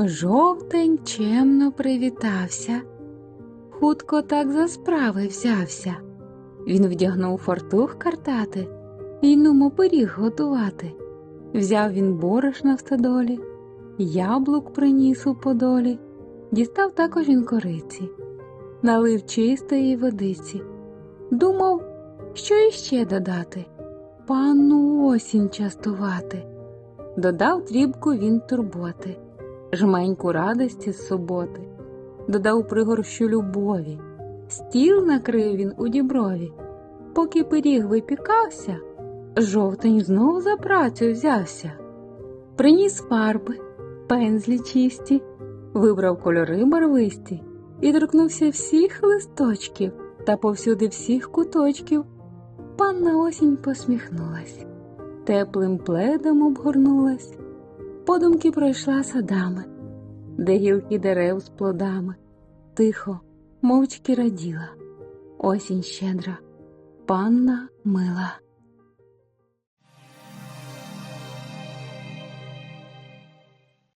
Жовтень чемно привітався, хутко так за справи взявся. Він вдягнув фартух картати і нумо пиріг готувати. Взяв він борошна в стодолі, яблук приніс у подолі, дістав також він кориці, налив чистої водиці. Думав, що іще додати, панну осінь частувати. Додав трібку він турботи, жменьку радості з суботи, додав пригорщу любові, стіл накрив він у діброві. Поки пиріг випікався, жовтень знов за працю взявся. Приніс фарби, пензлі чисті, вибрав кольори барвисті і торкнувся всіх листочків та повсюди всіх куточків. Панна осінь посміхнулась, теплим пледом обгорнулась, подумки пройшла садами, де гілки дерев з плодами, тихо, мовчки раділа, осінь щедра, панна мила.